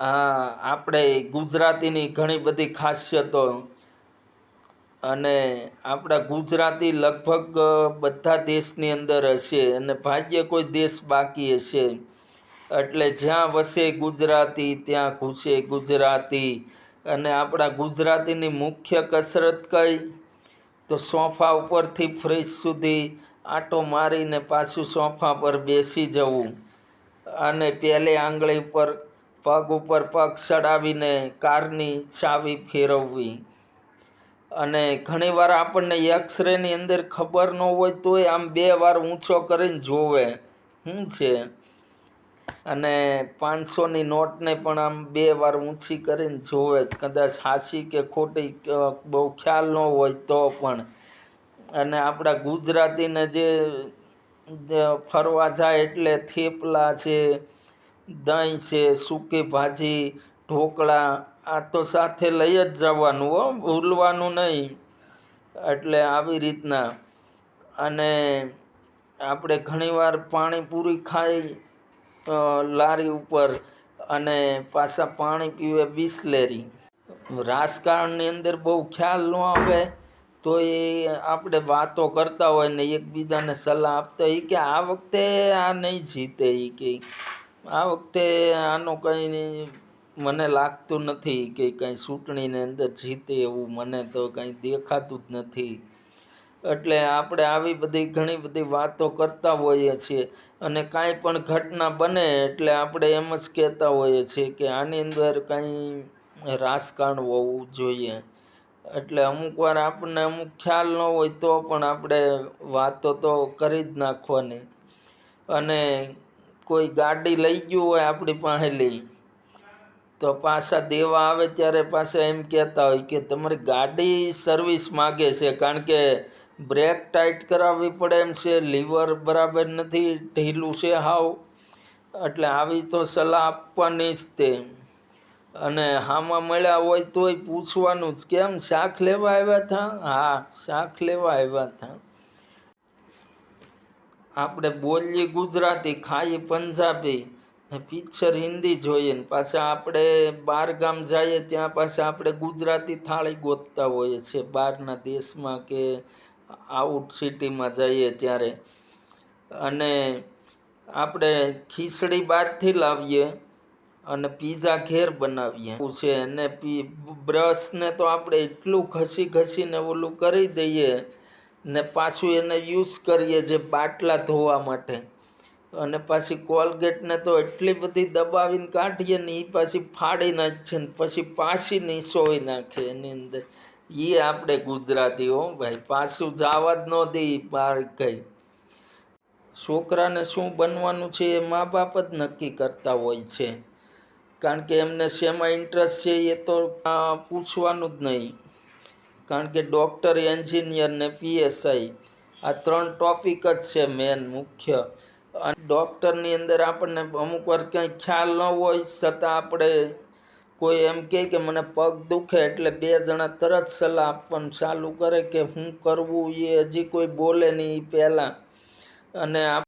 આપણે ગુજરાતીની ઘણી બધી ખાસિયતો અને આપણા ગુજરાતી લગભગ બધા દેશની અંદર હશે અને ભાગ્ય કોઈ દેશ બાકી હશે. એટલે જ્યાં વસે ગુજરાતી, ત્યાં ઘૂસે ગુજરાતી. અને આપણા ગુજરાતીની મુખ્ય કસરત કઈ? તો સોફા ઉપરથી ફ્રિજ સુધી આંટો મારીને પાછું સોફા પર બેસી જવું. અને પહેલી આંગળી પર પગ ઉપર પગ ચડાવીને કારની ચાવી ફેરવવી. અને ઘણીવાર આપણને એક્સરેની અંદર ખબર ન હોય તોય આમ બે વાર ઊંચો કરીને જોવે. શું છે? અને પાંચસોની નોટને પણ આમ બે વાર ઊંચી કરીને જોવે. કદાચ સાચી કે ખોટી બહુ ખ્યાલ ન હોય તો પણ. અને આપણા ગુજરાતીને જે ફરવા જાય એટલે થેપલા છે દહીં છે, સૂકી ભાજી, ઢોકળા, આ તો સાથે લઈ જ જવાનું હો, ભૂલવાનું નહીં. એટલે આવી રીતના. અને આપણે ઘણીવાર પાણીપુરી ખાઈ લારી ઉપર અને પાછા પાણી પીવે બિસ્લેરી. રાજકારણની અંદર બહુ ખ્યાલ ન આવે, તો એ આપણે વાતો કરતા હોય ને એકબીજાને સલાહ આપતા હોય કે આ વખતે આ નહીં જીતે એ કે આ વખતે આનો કંઈ મને લાગતું નથી કે કંઈ ચૂંટણીની અંદર જીતે એવું મને તો કંઈ દેખાતું જ નથી. એટલે આપણે આવી બધી ઘણી બધી વાતો કરતા હોઈએ છીએ અને કાંઈ પણ ઘટના બને એટલે આપણે એમ જ કહેતા હોઈએ છીએ કે આની અંદર કંઈ રાજકારણ હોવું જોઈએ. એટલે અમુક વાર આપણને અમુક ખ્યાલ ન હોય તો પણ આપણે વાતો તો કરી જ નાખવાની. અને કોઈ ગાડી લઈ ગયું હોય આપણી પાસેલી તો પાછા દેવા આવે ત્યારે પાછા એમ કહેતા હોય કે તમારી ગાડી સર્વિસ માગે છે, કારણ કે બ્રેક ટાઈટ કરાવવી પડે એમ છે લીવર બરાબર નથી, ઢીલું છે હાવ. એટલે આવી તો સલાહ આપવાની જ તે. અને હામાં મળ્યા હોય તોય પૂછવાનું જ, કેમ શાક લેવા આવ્યા હતા હા, શાક લેવા આવ્યા હતા આપણે બોલીએ ગુજરાતી, ખાઈએ પંજાબી ને પિક્ચર હિન્દી જોઈએ ને પાછા આપણે બહાર ગામ જઈએ ત્યાં પાછા આપણે ગુજરાતી થાળી ગોતતા હોઈએ છીએ બહારના દેશમાં કે આઉટ સિટીમાં જઈએ ત્યારે. અને આપણે ખીચડી બહારથી લાવીએ અને પીઝા ઘેર બનાવીએ. એવું છે અને બ્રશને તો આપણે એટલું ઘસી ઘસીને ઓલું કરી દઈએ ને પાછું એને યુઝ કરીએ જે બાટલા ધોવા માટે. અને પાછી કોલગેટને તો એટલી બધી દબાવીને કાઢીએ ને એ પાછી ફાડી નાખીએ ને પછી પાછી નીસોઈ નાખે એની અંદર. એ આપણે ગુજરાતી હો ભાઈ, પાછું જવા જ ન દે બહાર ગઈ છોકરાને શું બનવાનું છે એ મા બાપ જ નક્કી કરતા હોય છે. કારણ કે એમને શેમાં ઇન્ટરેસ્ટ છે એ તો પૂછવાનું જ નહીં. કારણ કે ડૉક્ટર, એન્જિનિયર ને પીએસઆઈ આ ત્રણ ટોપિક જ છે મેન, મુખ્ય. અને ડૉક્ટરની અંદર આપણને અમુક વાર કંઈ ખ્યાલ ન હોય છતાં આપણે કોઈ એમ કહે કે મને પગ દુખે એટલે બે જણા તરત સલાહ આપવાનું ચાલુ કરે કે શું કરવું એ હજી કોઈ બોલે નહીં એ પહેલાં. અને આપ